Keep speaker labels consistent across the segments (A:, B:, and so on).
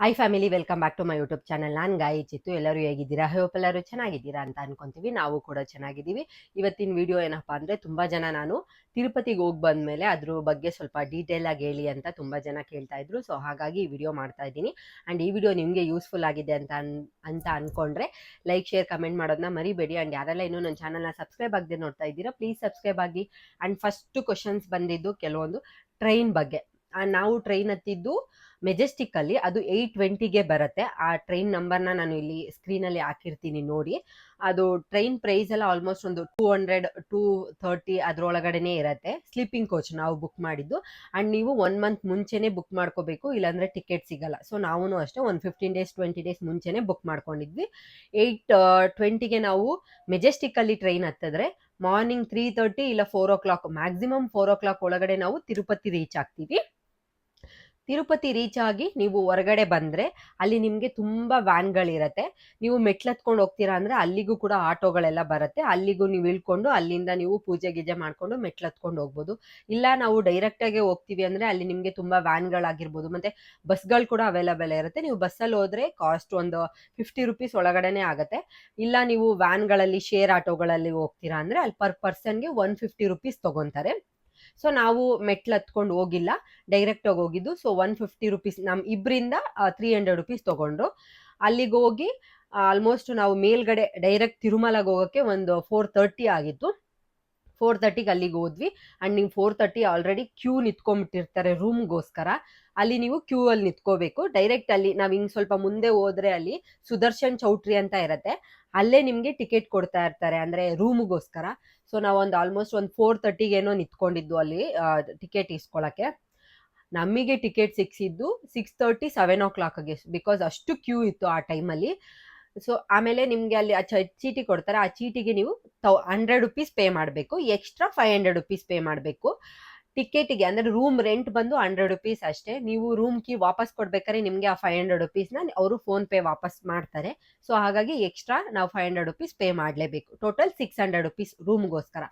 A: Hi family welcome back to my YouTube channel ನಾನು ಗಾಯಿ ಚಿತ್ತು. ಎಲ್ಲರೂ ಹೇಗಿದ್ದೀರಾ? ಹೋಪ್ ಎಲ್ಲರೂ ಚೆನ್ನಾಗಿದ್ದೀರಾ ಅಂತ ಅನ್ಕೊಂತೀವಿ. ನಾವು ಕೂಡ ಚೆನ್ನಾಗಿದ್ದೀವಿ. ಇವತ್ತಿನ ವಿಡಿಯೋ ಏನಪ್ಪ ಅಂದರೆ ತುಂಬ ಜನ ನಾನು ತಿರುಪತಿಗೆ ಹೋಗಿ ಬಂದ್ಮೇಲೆ ಅದ್ರ ಬಗ್ಗೆ ಸ್ವಲ್ಪ ಡೀಟೇಲ್ ಆಗಿ ಹೇಳಿ ಅಂತ ತುಂಬ ಜನ ಕೇಳ್ತಾ ಇದ್ರು. ಸೊ ಹಾಗಾಗಿ ಈ ವಿಡಿಯೋ ಮಾಡ್ತಾ ಇದ್ದೀನಿ. ಆ್ಯಂಡ್ ಈ ವಿಡಿಯೋ ನಿಮಗೆ ಯೂಸ್ಫುಲ್ ಆಗಿದೆ ಅಂತ ಅಂತ ಅಂದ್ಕೊಂಡ್ರೆ ಲೈಕ್ ಶೇರ್ ಕಮೆಂಟ್ ಮಾಡೋದನ್ನ ಮರಿಬೇಡಿ. ಆ್ಯಂಡ್ ಯಾರೆಲ್ಲ ಇನ್ನೂ ನನ್ನ ಚಾನಲ್ನ ಸಬ್ಸ್ಕ್ರೈಬ್ ಆಗದೆ ನೋಡ್ತಾ ಇದ್ದೀರಾ ಪ್ಲೀಸ್ ಸಬ್ಸ್ಕ್ರೈಬ್ ಆಗಿ. ಆ್ಯಂಡ್ ಫಸ್ಟು ಕ್ವಶನ್ಸ್ ಬಂದಿದ್ದು ಕೆಲವೊಂದು ಟ್ರೈನ್ ಬಗ್ಗೆ. ನಾವು ಟ್ರೈನ್ ಹತ್ತಿದ್ದು ಮೆಜೆಸ್ಟಿಕ್ ಅಲ್ಲಿ ಅದು ಏಯ್ಟ್ ಟ್ವೆಂಟಿಗೆ ಬರುತ್ತೆ. ಆ ಟ್ರೈನ್ ನಂಬರ್ನ ನಾನು ಇಲ್ಲಿ ಸ್ಕ್ರೀನ್ ಅಲ್ಲಿ ಹಾಕಿರ್ತೀನಿ ನೋಡಿ. ಅದು ಟ್ರೈನ್ ಪ್ರೈಸ್ ಎಲ್ಲ ಆಲ್ಮೋಸ್ಟ್ ಒಂದು ಟೂ ಹಂಡ್ರೆಡ್ ಟೂ ತರ್ಟಿ ಅದ್ರೊಳಗಡೆನೆ ಇರುತ್ತೆ. ಸ್ಲೀಪಿಂಗ್ ಕೋಚ್ ನಾವು ಬುಕ್ ಮಾಡಿದ್ದು. ಅಂಡ್ ನೀವು ಒನ್ ಮಂತ್ ಮುಂಚೆನೆ ಬುಕ್ ಮಾಡ್ಕೋಬೇಕು. ಇಲ್ಲಾಂದ್ರೆ ಟಿಕೆಟ್ ಸಿಗಲ್ಲ. ಸೊ ನಾವು ಅಷ್ಟೇ ಒಂದು ಫಿಫ್ಟೀನ್ ಡೇಸ್ ಟ್ವೆಂಟಿ ಡೇಸ್ ಮುಂಚೆನೆ ಬುಕ್ ಮಾಡ್ಕೊಂಡಿದ್ವಿ. ಏಯ್ಟ್ ಟ್ವೆಂಟಿಗೆ ನಾವು ಮೆಜೆಸ್ಟಿಕ್ ಅಲ್ಲಿ ಟ್ರೈನ್ ಹತ್ತಿದ್ರೆ ಮಾರ್ನಿಂಗ್ ತ್ರೀ ತರ್ಟಿ ಇಲ್ಲ four o'clock maximum four o'clock ಒಳಗಡೆ ನಾವು ತಿರುಪತಿ ರೀಚ್ ಆಗ್ತೀವಿ. ತಿರುಪತಿ ರೀಚ್ ಆಗಿ ನೀವು ಹೊರಗಡೆ ಬಂದ್ರೆ ಅಲ್ಲಿ ನಿಮ್ಗೆ ತುಂಬಾ ವ್ಯಾನ್ಗಳಿರತ್ತೆ ನೀವು ಮೆಟ್ಲತ್ಕೊಂಡು ಹೋಗ್ತೀರಾ ಅಂದ್ರೆ ಅಲ್ಲಿಗೂ ಕೂಡ ಆಟೋಗಳೆಲ್ಲ ಬರುತ್ತೆ. ಅಲ್ಲಿಗೂ ನೀವು ಇಳ್ಕೊಂಡು ಅಲ್ಲಿಂದ ನೀವು ಪೂಜೆ ಗೀಜೆ ಮಾಡ್ಕೊಂಡು ಮೆಟ್ಲತ್ಕೊಂಡು ಹೋಗ್ಬೋದು. ಇಲ್ಲ ನಾವು ಡೈರೆಕ್ಟ್ ಆಗಿ ಹೋಗ್ತೀವಿ ಅಂದ್ರೆ ಅಲ್ಲಿ ನಿಮ್ಗೆ ತುಂಬಾ ವ್ಯಾನ್ಗಳಾಗಿರ್ಬೋದು ಮತ್ತೆ ಬಸ್ಗಳು ಕೂಡ ಅವೈಲಬಲ್ ಇರುತ್ತೆ. ನೀವು ಬಸ್ಸಲ್ಲಿ ಹೋದ್ರೆ ಕಾಸ್ಟ್ ಒಂದು ಫಿಫ್ಟಿ ರುಪೀಸ್ ಒಳಗಡೆನೆ ಆಗುತ್ತೆ. ಇಲ್ಲ ನೀವು ವ್ಯಾನ್ಗಳಲ್ಲಿ ಶೇರ್ ಆಟೋಗಳಲ್ಲಿ ಹೋಗ್ತೀರಾ ಅಂದ್ರೆ ಅಲ್ಲಿ ಪರ್ ಪರ್ಸನ್ಗೆ ಒನ್ ಫಿಫ್ಟಿ ರುಪೀಸ್ ತಗೊಂತಾರೆ. ಸೊ ನಾವು ಮೆಟ್ಲು ಹತ್ಕೊಂಡು ಹೋಗಿಲ್ಲ. ಡೈರೆಕ್ಟ್ ಆಗಿ ಹೋಗಿದ್ದು. ಸೊ ಒನ್ ಫಿಫ್ಟಿ ರುಪೀಸ್ ನಮ್ ಇಬ್ಬರಿಂದ ತ್ರೀ ಹಂಡ್ರೆಡ್ ರುಪೀಸ್ ತಗೊಂಡ್ರು. ಅಲ್ಲಿಗೆ ಹೋಗಿ ಆಲ್ಮೋಸ್ಟ್ ನಾವು ಮೇಲ್ಗಡೆ ಡೈರೆಕ್ಟ್ ತಿರುಮಲಗೆ ಹೋಗೋಕ್ಕೆ ಒಂದು ಫೋರ್ ತರ್ಟಿ ಆಗಿತ್ತು. ಫೋರ್ ತರ್ಟಿಗೆ ಅಲ್ಲಿಗೆ ಹೋದ್ವಿ. ಆ್ಯಂಡ್ ನೀವು ಫೋರ್ ತರ್ಟಿ ಆಲ್ರೆಡಿ ಕ್ಯೂ ನಿಂತ್ಕೊಂಡ್ಬಿಟ್ಟಿರ್ತಾರೆ ರೂಮ್ಗೋಸ್ಕರ ಅಲ್ಲಿ ನೀವು ಕ್ಯೂ ಅಲ್ಲಿ ನಿಂತ್ಕೋಬೇಕು. ಡೈರೆಕ್ಟ್ ಅಲ್ಲಿ ನಾವು ಹಿಂಗೆ ಸ್ವಲ್ಪ ಮುಂದೆ ಹೋದ್ರೆ ಅಲ್ಲಿ ಸುದರ್ಶನ್ ಚೌಟ್ರಿ ಅಂತ ಇರತ್ತೆ. ಅಲ್ಲೇ ನಿಮಗೆ ಟಿಕೆಟ್ ಕೊಡ್ತಾ ಇರ್ತಾರೆ, ಅಂದರೆ ರೂಮ್ಗೋಸ್ಕರ ಸೊ ಒಂದು ಆಲ್ಮೋಸ್ಟ್ ಒಂದು ಫೋರ್ ತರ್ಟಿಗೇನೋ ನಿಂತ್ಕೊಂಡಿದ್ದು ಅಲ್ಲಿ ಟಿಕೆಟ್ ಇಸ್ಕೊಳಕ್ಕೆ. ನಮಗೆ ಟಿಕೆಟ್ ಸಿಕ್ಸಿದ್ದು ಸಿಕ್ಸ್ ತರ್ಟಿ ಸೆವೆನ್ ಓ ಕ್ಲಾಕ್ಗೆ ಬಿಕಾಸ್ ಅಷ್ಟು ಕ್ಯೂ ಇತ್ತು ಆ ಟೈಮಲ್ಲಿ ಸೊ ಆಮೇಲೆ ನಿಮಗೆ ಅಲ್ಲಿ ಆ ಚೀಟಿ ಕೊಡ್ತಾರೆ. ಆ ಚೀಟಿಗೆ ನೀವು ತೌ ಹಂಡ್ರೆಡ್ ರುಪೀಸ್ ಪೇ ಮಾಡಬೇಕು. Extra five hundred rupees pay ಮಾಡಬೇಕು. ಟಿಕೆಟಿಗೆ ಅಂದ್ರೆ ರೂಮ್ ರೆಂಟ್ ಬಂದು ಹಂಡ್ರೆಡ್ ರುಪೀಸ್ ಅಷ್ಟೇ. ನೀವು ರೂಮ್ ಕಿ ವಾಪಸ್ ಕೊಡ್ಬೇಕಾದ್ರೆ ನಿಮಗೆ ಆ ಫೈವ್ ಹಂಡ್ರೆಡ್ ರುಪೀಸ್ನ ಅವರು ಫೋನ್ ಪೇ ವಾಪಸ್ ಮಾಡ್ತಾರೆ. ಸೊ ಹಾಗಾಗಿ ಎಕ್ಸ್ಟ್ರಾ ನಾವು ಫೈವ್ ಹಂಡ್ರೆಡ್ ರುಪೀಸ್ ಪೇ ಮಾಡಲೇಬೇಕು. ಟೋಟಲ್ ಸಿಕ್ಸ್ ಹಂಡ್ರೆಡ್ ರುಪೀಸ್ ರೂಮ್ಗೋಸ್ಕರ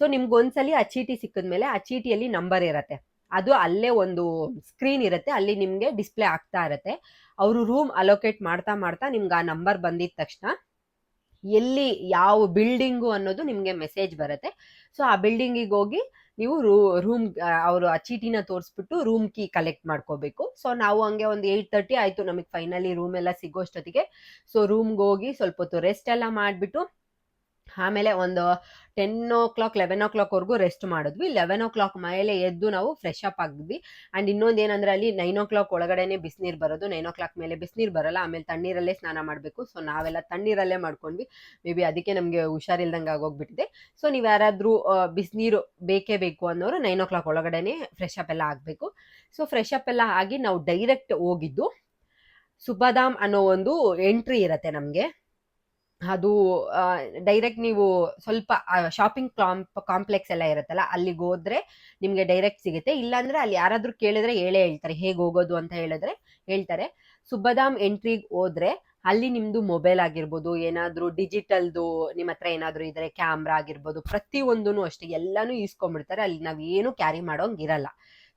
A: ಸೊ ನಿಮ್ಗೆ ಒಂದ್ಸಲಿ ಆ ಚೀಟಿ ಸಿಕ್ಕಿದ್ಮೇಲೆ ಆ ಚೀಟಿಯಲ್ಲಿ ನಂಬರ್ ಇರತ್ತೆ. ಅದು ಅಲ್ಲೇ ಒಂದು ಸ್ಕ್ರೀನ್ ಇರುತ್ತೆ, ಅಲ್ಲಿ ನಿಮಗೆ ಡಿಸ್ಪ್ಲೇ ಆಗ್ತಾ ಇರುತ್ತೆ. ಅವರು ರೂಮ್ ಅಲೋಕೇಟ್ ಮಾಡ್ತಾ ಮಾಡ್ತಾ ನಿಮ್ಗೆ ಆ ನಂಬರ್ ಬಂದಿದ ತಕ್ಷಣ ಎಲ್ಲಿ ಯಾವ ಬಿಲ್ಡಿಂಗು ಅನ್ನೋದು ನಿಮಗೆ ಮೆಸೇಜ್ ಬರುತ್ತೆ. ಸೊ ಆ ಬಿಲ್ಡಿಂಗಿಗೆ ಹೋಗಿ ನೀವು ರೂ ರೂಮ್ ಅವರು ಆ ಚೀಟಿನ ತೋರಿಸ್ಬಿಟ್ಟು ರೂಮ್ ಕೀ ಕಲೆಕ್ಟ್ ಮಾಡ್ಕೋಬೇಕು. ಸೊ ನಾವು ಹಂಗೆ ಒಂದು ಏಯ್ಟ್ ತರ್ಟಿ ಆಯ್ತು, ನಮಗೆ ಫೈನಲಿ ರೂಮ್ ಎಲ್ಲ ಸಿಗೋಷ್ಟೊತ್ತಿಗೆ. ಸೊ ರೂಮ್ಗೆ ಹೋಗಿ ಸ್ವಲ್ಪ ಹೊತ್ತು ರೆಸ್ಟ್ ಎಲ್ಲ ಮಾಡಿಬಿಟ್ಟು ಆಮೇಲೆ ಒಂದು ಟೆನ್ ಓ ಕ್ಲಾಕ್ ಲೆವೆನ್ ಓ ಕ್ಲಾಕ್ವರೆಗೂ ರೆಸ್ಟ್ ಮಾಡಿದ್ವಿ. ಲೆವೆನ್ ಓ ಕ್ಲಾಕ್ ಮೇಲೆ ಎದ್ದು ನಾವು ಫ್ರೆಶ್ ಅಪ್ ಆಗಿದ್ವಿ. ಆ್ಯಂಡ್ ಇನ್ನೊಂದು ಏನಂದ್ರೆ ಅಲ್ಲಿ ನೈನ್ ಓ ಕ್ಲಾಕ್ ಒಳಗಡೆನೆ ಬಿಸಿನೀರು ಬರೋದು. ನೈನ್ ಓ ಕ್ಲಾಕ್ ಮೇಲೆ ಬಿಸಿನೀರು ಬರಲ್ಲ. ಆಮೇಲೆ ತಣ್ಣೀರಲ್ಲೇ ಸ್ನಾನ ಮಾಡಬೇಕು. ಸೊ ನಾವೆಲ್ಲ ತಣ್ಣೀರಲ್ಲೇ ಮಾಡ್ಕೊಂಡ್ವಿ. ಮೇ ಬಿ ಅದಕ್ಕೆ ನಮಗೆ ಹುಷಾರಿಲ್ದಂಗೆ ಆಗೋಗ್ಬಿಟ್ಟಿದೆ. ಸೊ ನೀವು ಯಾರಾದರೂ ಬಿಸಿನೀರು ಬೇಕೇ ಬೇಕು ಅನ್ನೋರು ನೈನ್ ಓ ಕ್ಲಾಕ್ ಒಳಗಡೆನೆ ಫ್ರೆಶ್ ಅಪ್ ಎಲ್ಲ ಆಗಬೇಕು. ಸೊ ಫ್ರೆಶ್ ಅಪ್ ಎಲ್ಲ ಆಗಿ ನಾವು ಡೈರೆಕ್ಟ್ ಹೋಗಿದ್ದು ಸುಬದಾಮ್ ಅನ್ನೋ ಒಂದು ಎಂಟ್ರಿ ಇರತ್ತೆ ನಮಗೆ. ಅದು ಡೈರೆಕ್ಟ್ ನೀವು ಸ್ವಲ್ಪ ಶಾಪಿಂಗ್ ಕಾಂಪ್ ಕಾಂಪ್ಲೆಕ್ಸ್ ಎಲ್ಲ ಇರುತ್ತಲ್ಲ ಅಲ್ಲಿಗೆ ಹೋದ್ರೆ ನಿಮಗೆ ಡೈರೆಕ್ಟ್ ಸಿಗುತ್ತೆ. ಇಲ್ಲಾಂದ್ರೆ ಅಲ್ಲಿ ಯಾರಾದರೂ ಕೇಳಿದ್ರೆ ಹೇಳೇ ಹೇಳ್ತಾರೆ, ಹೇಗೆ ಹೋಗೋದು ಅಂತ ಹೇಳಿದ್ರೆ ಹೇಳ್ತಾರೆ. ಸುಬ್ಬದಾಮ್ ಎಂಟ್ರಿಗೆ ಹೋದ್ರೆ ಅಲ್ಲಿ ನಿಮ್ಮದು ಮೊಬೈಲ್ ಆಗಿರ್ಬೋದು, ಏನಾದ್ರೂ ಡಿಜಿಟಲ್ದು ನಿಮ್ಮ ಹತ್ರ ಏನಾದ್ರೂ ಇದ್ರೆ ಕ್ಯಾಮ್ರಾ ಆಗಿರ್ಬೋದು ಪ್ರತಿಯೊಂದೂ ಅಷ್ಟೇ, ಎಲ್ಲಾನು ಈಸ್ಕೊಂಡ್ಬಿಡ್ತಾರೆ. ಅಲ್ಲಿ ನಾವು ಏನು ಕ್ಯಾರಿ ಮಾಡೋಂಗ್ ಇರಲ್ಲ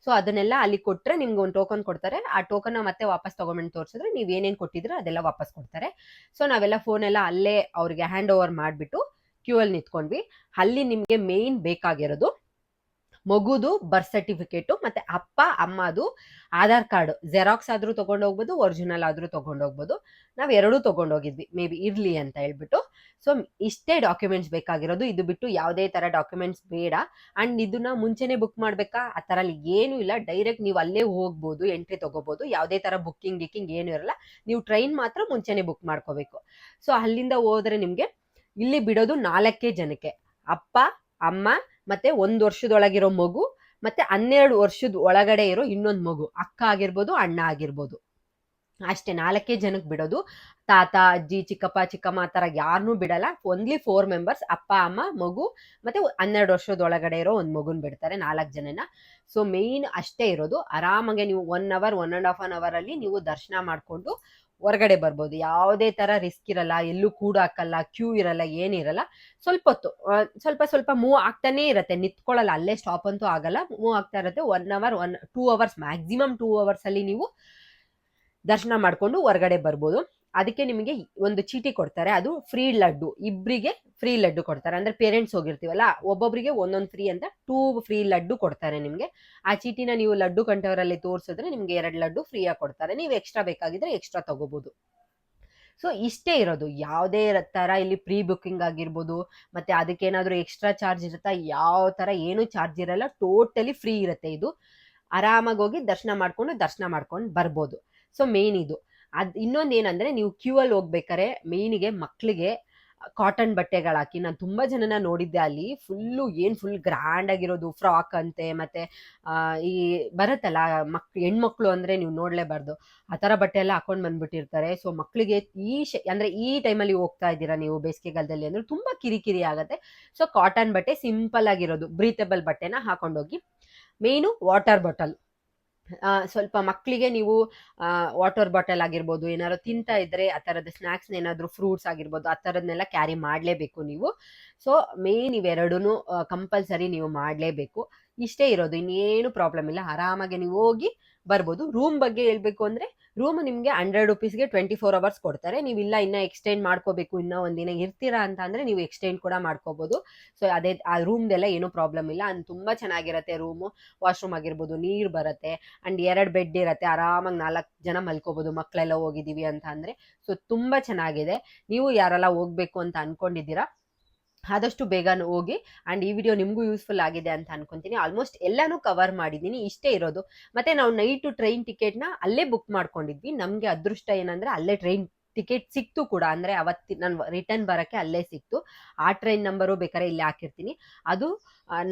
A: ಸೊ ಅದನ್ನೆಲ್ಲ ಅಲ್ಲಿ ಕೊಟ್ಟರೆ ನಿಮ್ಗೆ ಒಂದು ಟೋಕನ್ ಕೊಡ್ತಾರೆ. ಆ ಟೋಕನ್ ಮತ್ತೆ ವಾಪಸ್ ತಗೊಂಡ್ಬಂದು ತೋರಿಸಿದ್ರೆ ನೀವು ಏನೇನು ಕೊಟ್ಟಿದ್ರೆ ಅದೆಲ್ಲ ವಾಪಸ್ ಕೊಡ್ತಾರೆ. ಸೊ ನಾವೆಲ್ಲ ಫೋನ್ ಎಲ್ಲ ಅಲ್ಲೇ ಅವ್ರಿಗೆ ಹ್ಯಾಂಡ್ ಓವರ್ ಮಾಡಿಬಿಟ್ಟು ಕ್ಯೂ ಅಲ್ಲಿ ನಿಂತ್ಕೊಂಡ್ವಿ. ಅಲ್ಲಿ ನಿಮಗೆ ಮೇಯ್ನ್ ಬೇಕಾಗಿರೋದು ಮಗುದು ಬರ್ತ್ ಸರ್ಟಿಫಿಕೇಟು ಮತ್ತೆ ಅಪ್ಪ, ಅಮ್ಮದು ಆಧಾರ್ ಕಾರ್ಡ್ ಜೆರಾಕ್ಸ್ ಆದರೂ ತಗೊಂಡು ಹೋಗ್ಬೋದು ಒರಿಜಿನಲ್ ಆದರೂ ತಗೊಂಡು ಹೋಗ್ಬೋದು. ನಾವು ಎರಡೂ ತಗೊಂಡೋಗಿದ್ವಿ ಮೇ ಬಿ ಇರ್ಲಿ ಅಂತ ಹೇಳ್ಬಿಟ್ಟು. ಸೊ ಇಷ್ಟೇ ಡಾಕ್ಯುಮೆಂಟ್ಸ್ ಬೇಕಾಗಿರೋದು. ಇದು ಬಿಟ್ಟು ಯಾವುದೇ ತರ ಡಾಕ್ಯುಮೆಂಟ್ಸ್ ಬೇಡ. ಅಂಡ್ ಇದನ್ನ ಮುಂಚೆನೆ ಬುಕ್ ಮಾಡಬೇಕಾ? ಆ ಅಲ್ಲಿ ಏನು ಇಲ್ಲ. ಡೈರೆಕ್ಟ್ ನೀವು ಅಲ್ಲೇ ಹೋಗ್ಬೋದು ಎಂಟ್ರಿ ತಗೋಬಹುದು ಯಾವುದೇ ತರ ಬುಕ್ಕಿಂಗ್ ಗಿಕ್ಕಿಂಗ್ ಏನು ಇರಲ್ಲ. ನೀವು ಟ್ರೈನ್ ಮಾತ್ರ ಮುಂಚೆನೆ ಬುಕ್ ಮಾಡ್ಕೋಬೇಕು. ಸೊ ಅಲ್ಲಿಂದ ಹೋದ್ರೆ ನಿಮಗೆ ಇಲ್ಲಿ ಬಿಡೋದು ನಾಲ್ಕೇ ಜನಕ್ಕೆ. ಅಪ್ಪ, ಅಮ್ಮ ಮತ್ತೆ ಒಂದು ವರ್ಷದೊಳಗಿರೋ ಮಗು, ಮತ್ತೆ ಹನ್ನೆರಡು ವರ್ಷದ ಒಳಗಡೆ ಇರೋ ಇನ್ನೊಂದು ಮಗು. ಅಕ್ಕ ಆಗಿರ್ಬೋದು, ಅಣ್ಣ ಆಗಿರ್ಬೋದು. ಅಷ್ಟೇ, ನಾಲ್ಕೇ ಜನಕ್ಕೆ ಬಿಡೋದು. ತಾತ, ಅಜ್ಜಿ, ಚಿಕ್ಕಪ್ಪ, ಚಿಕ್ಕಮ್ಮ ಥರ ಯಾರನ್ನೂ ಬಿಡಲ್ಲ. ಓನ್ಲಿ ಫೋರ್ ಮೆಂಬರ್ಸ್ ಅಪ್ಪ, ಅಮ್ಮ, ಮಗು, ಮತ್ತೆ ಹನ್ನೆರಡು ವರ್ಷದ ಒಳಗಡೆ ಇರೋ ಒಂದು ಮಗುನ ಬಿಡ್ತಾರೆ ನಾಲ್ಕು ಜನನ. ಸೊ ಮೇಯ್ನ್ ಅಷ್ಟೇ ಇರೋದು. ಆರಾಮಾಗೆ ನೀವು one hour one and half an ಅವರಲ್ಲಿ ನೀವು ದರ್ಶನ ಮಾಡ್ಕೊಂಡು ಹೊರಗಡೆ ಬರ್ಬೋದು. ಯಾವುದೇ ಥರ ರಿಸ್ಕ್ ಇರಲ್ಲ, ಎಲ್ಲೂ ಕೂಡ ಹಾಕಲ್ಲ ಕ್ಯೂ ಇರಲ್ಲ ಏನಿರಲ್ಲ ಸ್ವಲ್ಪ ಹೊತ್ತು ಸ್ವಲ್ಪ ಸ್ವಲ್ಪ ಮೂವ್ ಆಗ್ತಾನೆ ಇರುತ್ತೆ. ನಿಂತ್ಕೊಳ್ಳಲ್ಲ, ಅಲ್ಲೇ ಸ್ಟಾಪ್ ಅಂತೂ ಆಗಲ್ಲ. ಮೂವ್ ಆಗ್ತಾ ಇರುತ್ತೆ. One hour one two hours maximum two hours ಅಲ್ಲಿ ನೀವು ದರ್ಶನ ಮಾಡ್ಕೊಂಡು ಹೊರಗಡೆ ಬರ್ಬೋದು. ಅದಕ್ಕೆ ನಿಮಗೆ ಒಂದು ಚೀಟಿ ಕೊಡ್ತಾರೆ. ಅದು ಫ್ರೀ ಲಡ್ಡು. ಇಬ್ಬರಿಗೆ ಫ್ರೀ ಲಡ್ಡು ಕೊಡ್ತಾರೆ. ಅಂದ್ರೆ ಪೇರೆಂಟ್ಸ್ ಹೋಗಿರ್ತೀವಲ್ಲ ಒಬ್ಬೊಬ್ಬರಿಗೆ ಒಂದೊಂದು ಫ್ರೀ ಅಂತ ಟೂ ಫ್ರೀ ಲಡ್ಡು ಕೊಡ್ತಾರೆ ನಿಮಗೆ. ಆ ಚೀಟಿನ ನೀವು ಲಡ್ಡು ಕಂಠವರಲ್ಲಿ ತೋರಿಸಿದ್ರೆ ನಿಮ್ಗೆ ಎರಡು ಲಡ್ಡು ಫ್ರೀಯಾಗಿ ಕೊಡ್ತಾರೆ. ನೀವು ಎಕ್ಸ್ಟ್ರಾ ಬೇಕಾಗಿದ್ರೆ ಎಕ್ಸ್ಟ್ರಾ ತಗೋಬಹುದು ಸೊ ಇಷ್ಟೇ ಇರೋದು. ಯಾವುದೇ ಥರ ಇಲ್ಲಿ ಪ್ರೀ ಬುಕ್ಕಿಂಗ್ ಆಗಿರ್ಬೋದು, ಮತ್ತೆ ಅದಕ್ಕೇನಾದರೂ ಎಕ್ಸ್ಟ್ರಾ ಚಾರ್ಜ್ ಇರುತ್ತಾ, ಯಾವ ತರ ಏನು ಚಾರ್ಜ್ ಇರಲ್ಲ. ಟೋಟಲಿ ಫ್ರೀ ಇರುತ್ತೆ ಇದು. ಆರಾಮಾಗಿ ಹೋಗಿ ದರ್ಶನ ಮಾಡ್ಕೊಂಡು ದರ್ಶನ ಮಾಡ್ಕೊಂಡು ಬರ್ಬೋದು. ಸೊ ಮೇನ್ ಇದು. ಅದ್ ಇನ್ನೊಂದು ಏನಂದ್ರೆ ನೀವು ಕ್ಯೂ ಅಲ್ಲಿ ಹೋಗ್ಬೇಕಾರೆ ಮೇಯ್ನಿಗೆ ಮಕ್ಕಳಿಗೆ ಕಾಟನ್ ಬಟ್ಟೆಗಳು ಹಾಕಿ, ನಾನು ತುಂಬಾ ಜನನ ನೋಡಿದ್ದೆ ಅಲ್ಲಿ. ಫುಲ್ಲು ಏನ್ ಫುಲ್ ಗ್ರ್ಯಾಂಡ್ ಆಗಿರೋದು ಫ್ರಾಕ್ ಅಂತೆ, ಮತ್ತೆ ಈ ಬರುತ್ತಲ್ಲ, ಮಕ್, ಹೆಣ್ಮಕ್ಳು ಅಂದ್ರೆ ನೀವು ನೋಡ್ಲೇಬಾರ್ದು. ಆ ಥರ ಬಟ್ಟೆ ಎಲ್ಲ ಹಾಕೊಂಡ್ ಬಂದ್ಬಿಟ್ಟಿರ್ತಾರೆ. ಸೊ ಮಕ್ಕಳಿಗೆ ಈ ಶ- ಅಂದ್ರೆ ಈ ಟೈಮಲ್ಲಿ ಹೋಗ್ತಾ ಇದ್ದೀರಾ ನೀವು ಬೇಸಿಗೆಗಾಲದಲ್ಲಿ ಅಂದ್ರೆ ತುಂಬಾ ಕಿರಿಕಿರಿ ಆಗುತ್ತೆ. ಸೊ ಕಾಟನ್ ಬಟ್ಟೆ ಸಿಂಪಲ್ ಆಗಿರೋದು ಬ್ರೀತಬಲ್ ಬಟ್ಟೆನ ಹಾಕೊಂಡೋಗಿ. ಮೇನು ವಾಟರ್ ಬಾಟಲ್ ಸ್ವಲ್ಪ ಮಕ್ಕಳಿಗೆ ನೀವು ವಾಟರ್ ಬಾಟಲ್ ಆಗಿರ್ಬೋದು, ಏನಾದ್ರು ತಿಂತಾ ಇದ್ರೆ ಆ ಥರದ ಸ್ನ್ಯಾಕ್ಸ್ ಏನಾದರೂ ಫ್ರೂಟ್ಸ್ ಆಗಿರ್ಬೋದು, ಆ ಥರದ್ನೆಲ್ಲ ಕ್ಯಾರಿ ಮಾಡಲೇಬೇಕು ನೀವು. ಸೊ ಮೇನ್ ಇವೆರಡೂ ಕಂಪಲ್ಸರಿ ನೀವು ಮಾಡಲೇಬೇಕು. ಇಷ್ಟೇ ಇರೋದು, ಇನ್ನೇನು ಪ್ರಾಬ್ಲಮ್ ಇಲ್ಲ. ಆರಾಮಾಗಿ ನೀವು ಹೋಗಿ ಬರ್ಬೋದು. ರೂಮ್ ಬಗ್ಗೆ ಹೇಳ್ಬೇಕು ಅಂದ್ರೆ ರೂಮ್ ನಿಮಗೆ ಹಂಡ್ರೆಡ್ ರುಪೀಸ್ಗೆ ಟ್ವೆಂಟಿ ಫೋರ್ ಅವರ್ಸ್ ಕೊಡ್ತಾರೆ. ನೀವು ಇಲ್ಲ, ಇನ್ನ ಎಕ್ಸ್ಟೆಂಡ್ ಮಾಡ್ಕೋಬೇಕು, ಇನ್ನೂ ಒಂದಿನ ಇರ್ತೀರಾ ಅಂತ ಅಂದ್ರೆ ನೀವು ಎಕ್ಸ್ಟೆಂಡ್ ಕೂಡ ಮಾಡ್ಕೋಬಹುದು ಸೊ ಅದೇ, ಆ ರೂಮ್ದೆಲ್ಲ ಏನೂ ಪ್ರಾಬ್ಲಮ್ ಇಲ್ಲ. ಅದು ತುಂಬಾ ಚೆನ್ನಾಗಿರತ್ತೆ ರೂಮು ವಾಶ್ರೂಮ್ ಆಗಿರ್ಬೋದು, ನೀರು ಬರುತ್ತೆ ಅಂಡ್ ಎರಡು ಬೆಡ್ ಇರತ್ತೆ. ಆರಾಮಾಗಿ ನಾಲ್ಕು ಜನ ಮಲ್ಕೋಬೋದು ಮಕ್ಕಳೆಲ್ಲ ಹೋಗಿದೀವಿ ಅಂತ ಅಂದ್ರೆ. ಸೊ ತುಂಬಾ ಚೆನ್ನಾಗಿದೆ. ನೀವು ಯಾರೆಲ್ಲ ಹೋಗ್ಬೇಕು ಅಂತ ಅನ್ಕೊಂಡಿದ್ದೀರಾ ಆದಷ್ಟು ಬೇಗ ಹೋಗಿ ಆ್ಯಂಡ್ ಈ ವಿಡಿಯೋ ನಿಮಗೂ ಯೂಸ್ಫುಲ್ ಆಗಿದೆ ಅಂತ ಅನ್ಕೊಂತೀನಿ. ಆಲ್ಮೋಸ್ಟ್ ಎಲ್ಲಾನು ಕವರ್ ಮಾಡಿದ್ದೀನಿ, ಇಷ್ಟೇ ಇರೋದು. ಮತ್ತೆ ನಾವು ನೈಟು ಟ್ರೈನ್ ಟಿಕೆಟ್ನ ಅಲ್ಲೇ ಬುಕ್ ಮಾಡ್ಕೊಂಡಿದ್ವಿ. ನಮಗೆ ಅದೃಷ್ಟ ಏನಂದರೆ ಅಲ್ಲೇ ಟ್ರೈನ್ ಟಿಕೆಟ್ ಸಿಕ್ತು ಕೂಡ, ಅಂದರೆ ಅವತ್ತಿ ನಾನು ರಿಟರ್ನ್ ಬರೋಕ್ಕೆ ಅಲ್ಲೇ ಸಿಕ್ತು. ಆ ಟ್ರೈನ್ ನಂಬರು ಬೇಕಾದ್ರೆ ಇಲ್ಲಿ ಹಾಕಿರ್ತೀನಿ. ಅದು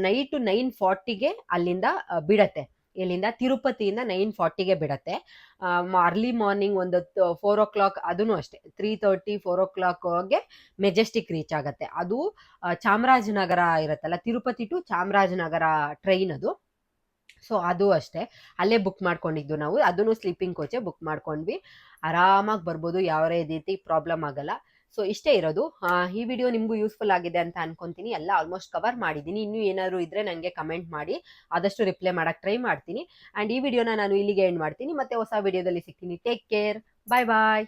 A: ನೈಟು ನೈನ್ ಫಾರ್ಟಿಗೆ ಅಲ್ಲಿಂದ ಬಿಡತ್ತೆ. ಇಲ್ಲಿಂದ ತಿರುಪತಿಯಿಂದ ನೈನ್ ಫಾರ್ಟಿಗೆ ಬಿಡತ್ತೆ. ಅರ್ಲಿ ಮಾರ್ನಿಂಗ್ ಒಂದು ಫೋರ್ ಓ ಕ್ಲಾಕ್ ಅದೂ ಅಷ್ಟೇ. ತ್ರೀ ತರ್ಟಿ ಫೋರ್ ಓ ಕ್ಲಾಕ್ಗೆ ಮೆಜೆಸ್ಟಿಕ್ ರೀಚ್ ಆಗುತ್ತೆ. ಅದು ಚಾಮರಾಜನಗರ ಇರುತ್ತಲ್ಲ, ತಿರುಪತಿ ಟು ಚಾಮರಾಜನಗರ ಟ್ರೈನ್ ಅದು. ಸೊ ಅದು ಅಷ್ಟೇ. ಅಲ್ಲೇ ಬುಕ್ ಮಾಡ್ಕೊಂಡಿದ್ದು ನಾವು. ಅದನ್ನು ಸ್ಲೀಪಿಂಗ್ ಕೋಚೆ ಬುಕ್ ಮಾಡ್ಕೊಂಡ್ವಿ. ಆರಾಮಾಗಿ ಬರ್ಬೋದು ಯಾವುದೇ ರೀತಿ ಪ್ರಾಬ್ಲಮ್ ಆಗಲ್ಲ. ಸೊ ಇಷ್ಟೇ ಇರೋದು. ಈ ವಿಡಿಯೋ ನಿಮಗೂ ಯೂಸ್ಫುಲ್ ಆಗಿದೆ ಅಂತ ಅನ್ಕೊಂತೀನಿ. ಎಲ್ಲ ಆಲ್ಮೋಸ್ಟ್ ಕವರ್ ಮಾಡಿದ್ದೀನಿ. ಇನ್ನೂ ಏನಾದ್ರು ಇದ್ರೆ ನನಗೆ ಕಮೆಂಟ್ ಮಾಡಿ. ಆದಷ್ಟು ರಿಪ್ಲೈ ಮಾಡೋಕ್ಕೆ ಟ್ರೈ ಮಾಡ್ತೀನಿ. ಆ್ಯಂಡ್ ಈ ವಿಡಿಯೋನ ನಾನು ಇಲ್ಲಿಗೆ ಎಂಡ್ ಮಾಡ್ತೀನಿ. ಮತ್ತೆ ಹೊಸ ವಿಡಿಯೋದಲ್ಲಿ ಸಿಗ್ತೀನಿ. ಟೇಕ್ ಕೇರ್ ಬಾಯ್ ಬಾಯ್